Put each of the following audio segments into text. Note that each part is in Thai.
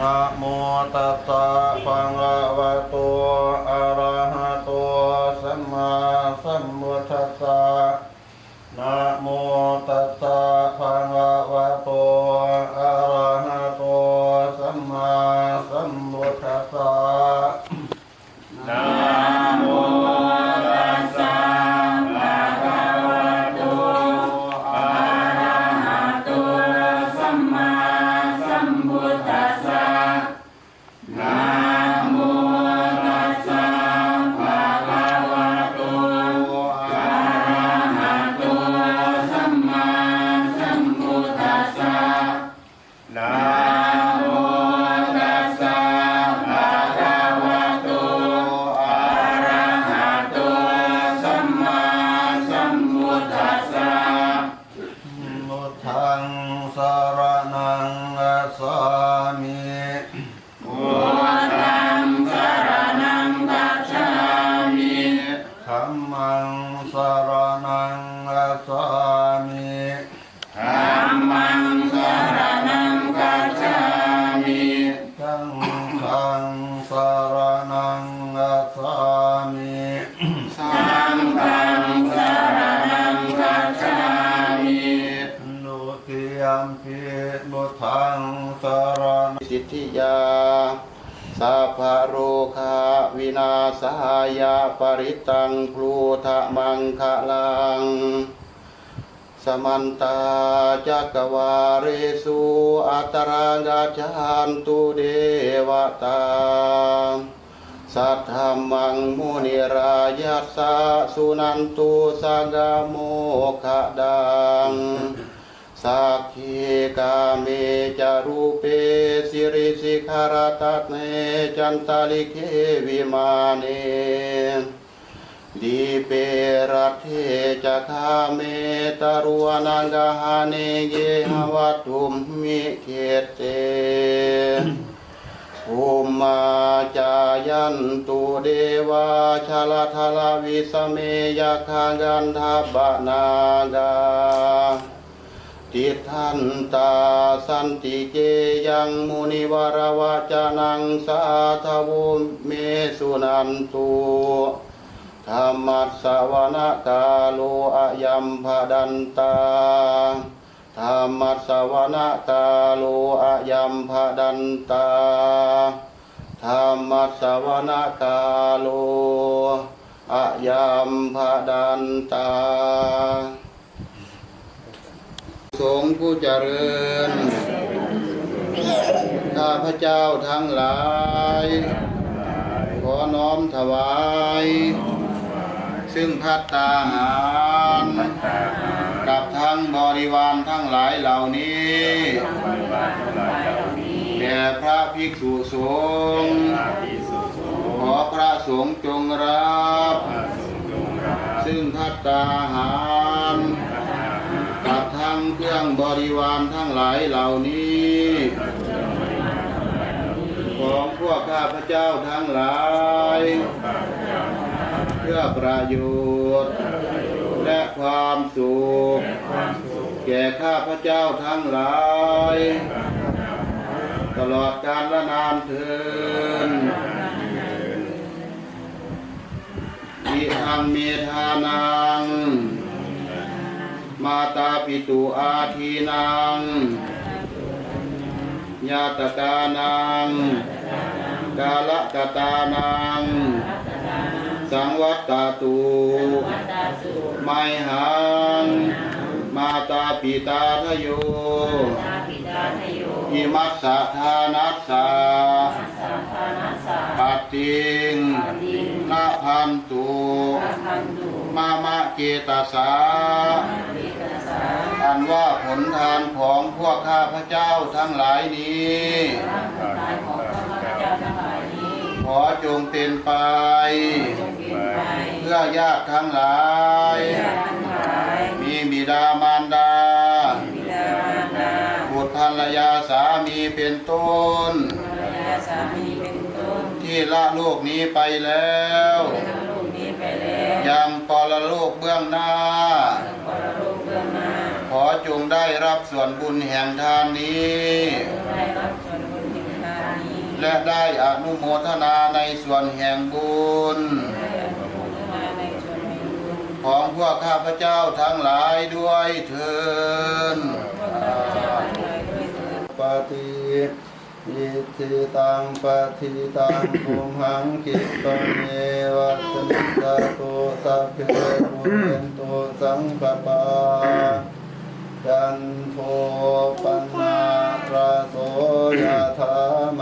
นะโมตัสสะภะคะวะโตอะระหะโตสัมมาสัมพุทธัสสะนะ ทธิยาสัพโรคาวินาศายาปริตังพลูทะมังคะลัง สมันตาจักวาเรสุอัตรังกาจันตุเดวตา สัทธรรมังมุนิรายัสสะสุนันตุสังกโมขะดัง สักขีกาเมจารูเปสิริสิขารตัตเนจันตาลิเควิมาเนดีเปรัตเทจะคาเมตารุวนังกหาเนเยหวัตุมมิเขเตภูมิมาจายันตุเดวาชลทลวิสเมยคากันทบนากา ทิทันตาสันติเกยังมุนิวรวาจานังสาทวุเมสุนันตุธรรมัสสวนกาโลอายัมภดันตาธรรมัสวนกาโลอายัมภดันตาธรรมัสสวนกาโลอายัมภดันตา สงฆ์ผู้เจริญ ข้าพระเจ้าทั้งหลาย ขอน้อมถวาย ซึ่งพัตตาหาร กับทั้งบริวารทั้งหลายเหล่านี้แด่พระภิกษุสงฆ์ขอพระสงฆ์จงรับ ซึ่งพัตตาหาร เครื่องบริวารทั้งหลายเหล่านี้ ของพวกข้าพเจ้าทั้งหลาย เพื่อประโยชน์ และความสุข แก่ข้าพเจ้าทั้งหลาย ตลอดกาลและนานเทินอิทังเมธานัง ปิตุอาทีนังญาตกานังกาลกตานัง สังวัตตาตุไมหัง มาตาปิตาทโยอิมัสสะทานัสสะปัตติงนาพันตุมามะเกตสา อันว่าผลทานของพวกข้าพระเจ้าทั้งหลายนี้ขอจงเป็นไป เพื่อญาติทั้งหลาย มีบิดามารดาบุตรภรรยาสามีเป็นต้น ที่ละโลกนี้ไปแล้วยังปรโลกเบื้องหน้าขอ จงได้รับส่วนบุญแห่งทานนี้ ได้รับส่วนบุญแห่งทานและได้อนุโมทนาในส่วนแห่งบุญของพวกข้าพเจ้าทั้งหลายด้วยเถินปฏิยิทิตังปฏิตังภูมหังคิปะเมวัตมิตาโตสัพเพปุเรนโตสังปปา จันโทปนาราโสยธาม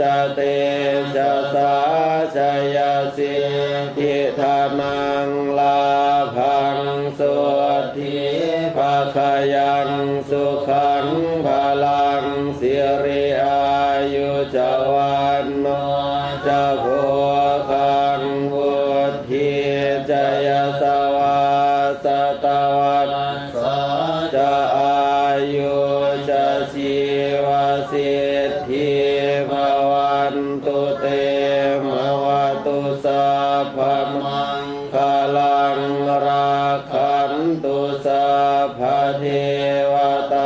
จเต พเทวตา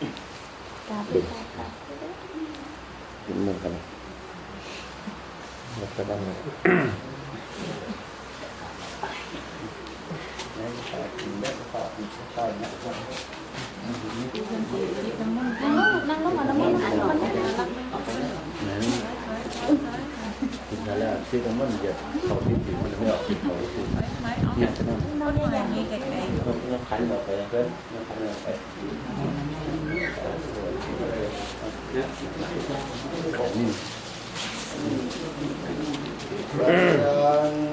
กินหมูกันแล้วก็ดังเลยนั่งลงมาแล้วมันอันนอนได้แล้วกินแล้ว ซื้อกันมันเยอะเขาติดติดมันไม่ออกติดเขาติดเนี่ยจะนั่งนอนได้อย่างนี้ไกลน้ำขันออกไปเพื่อนน้ำขันออกไป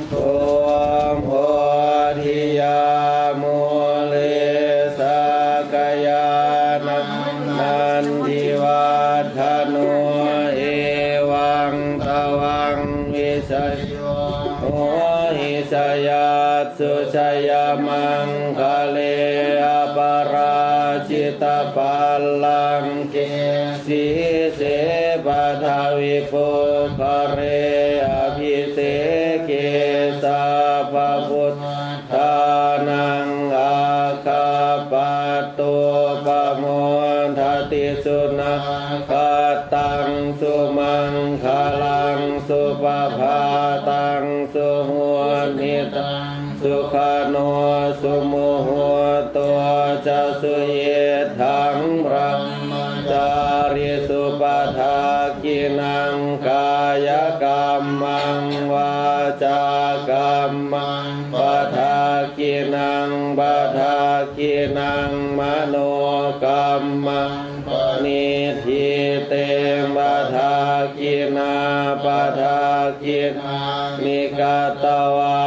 โอมโพธิยาโม สุชยมังคะเลอปราชิตปัลลังเกสีเสปทาวิปุภเร สุหัวนิตังสุขโนสุโมหัว นังมโนกรรมังปณิทิเตปทากินาปทากินานิกตวา